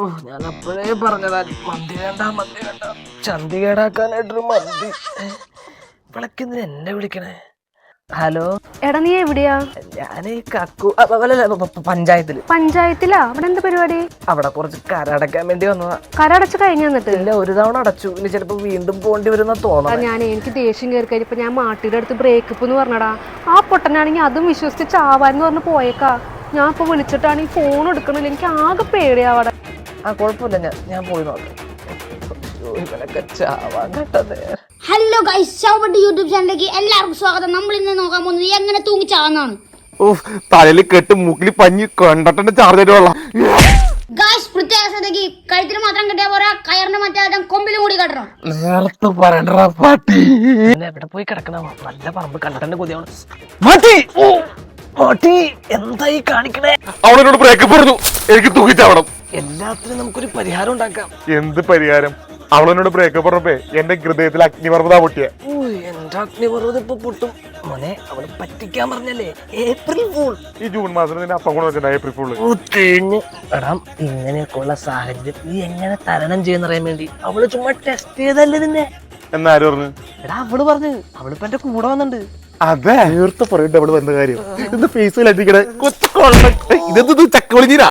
ഓ ഞാൻ അപ്പോഴേ പറഞ്ഞതാ മന്തി വേണ്ട മന്തി വേണ്ട. ചന്തി കേടാക്കാനായിട്ടൊരു മന്തി. വിളക്കെന്തിന് എന്നെ വിളിക്കണേ? ഹലോ? എടാ നീ എവിടെയാ? ഞാൻ ഈ കക്കു പഞ്ചായത്തിൽ. പഞ്ചായത്തിലാ? അവിടെ എന്താ പരിപാടി? അവിടെ കുറച്ച് കരടക്കാൻ വേണ്ടി വന്നതാ. കരടച്ച് കഴിഞ്ഞു വന്നിട്ട് ഇല്ല ഒരു തവണ അടച്ചു. ഇനി ചിലപ്പോ വീണ്ടും പോണ്ടി വരുന്ന തോന്നാ ഞാൻ എനിക്ക് ദേഷ്യം കയറി കഴിഞ്ഞപ്പോ ഞാൻ മാട്ടിയുടെ അടുത്ത് ബ്രേക്കപ്പ് എന്ന് പറഞ്ഞടാ. ആ പൊട്ടനാണെങ്കിൽ അതും വിശ്വസിച്ച് ചാവാന്ന് പറഞ്ഞു പോയേക്കാ. ഞാൻ ഇപ്പൊ വിളിച്ചിട്ടാണ് ഈ ഫോൺ എടുക്കണില്ല എനിക്ക് ആകെ പേടിയാവടെ ആ കുഴപ്പമില്ല. ഞാൻ ഞാൻ പോയി നോക്കാം. ഹലോ ഗൈസ് യൂട്യൂബ് ചാനലിലേക്ക് എല്ലാവർക്കും സ്വാഗതം. നമ്മൾ ഇന്ന് നോക്കാൻ പോകുന്നത് എങ്ങനെ തൂങ്ങിച്ചാവുന്നതാണ് തലയിൽ കെട്ട് മുക്കിൽ പഞ്ഞി കണ്ടിട്ടുണ്ട് ചാർജ് വെള്ളം ഗൈസ് പ്രത്യേക ശ്രദ്ധയ്ക്ക് മാത്രം പോരാ മറ്റേ കൊമ്പിലും കൂടി കെട്ടണം. നേരത്തെ പാട്ടി. എവിടെ പോയി കിടക്കണ നല്ല പറമ്പ് കൊതിയാണ്. മാറ്റി എന്തായി കാണിക്കണേ? ബ്രേക്കപ്പ് പറഞ്ഞു. എനിക്ക് തൂക്കിച്ചാവണം എല്ലാത്തിനും നമുക്കൊരു പരിഹാരം ഉണ്ടാക്കാം. എന്ത് പരിഹാരം? അവളെന്നോട് ബ്രേക്കപ്പ് പറഞ്ഞപ്പേ എന്റെ ഹൃദയത്തിൽ അഗ്നിപർവത പൊട്ടിയ. എന്റെ അഗ്നിപർവതം ഇപ്പൊ പൊട്ടും. മോനെ അവൾ പറ്റിക്കാൻ പറഞ്ഞല്ലേ? ഏപ്രിൽ ഫൂൾ ഈ ജൂൺ മാസത്തിൽ നിന്നെ അപ്പം കൊണ്ട് ഏപ്രിൽ ഓ തേഞ്ഞ് എടാ ഇങ്ങനെയൊക്കെയുള്ള സാഹചര്യം നീ എങ്ങനെ തരണം ചെയ്യുന്നറിയാൻ വേണ്ടി? അവൾ ചുമ്മാ ടെസ്റ്റ് ചെയ്തല്ലേ നിന്നെ? എന്നാരും പറഞ്ഞു? എടാ അവൾ പറഞ്ഞു. അവളിപ്പോ എന്റെ കൂടെ വന്നിട്ടുണ്ട്. അതെ. നേരത്തെ പറയട്ടെ അവൾ വന്ന കാര്യം. ഇത് ഫേസിൽ അടിക്കണേ. ഇതെന്ത് ചക്കവളിഞ്ഞീരാ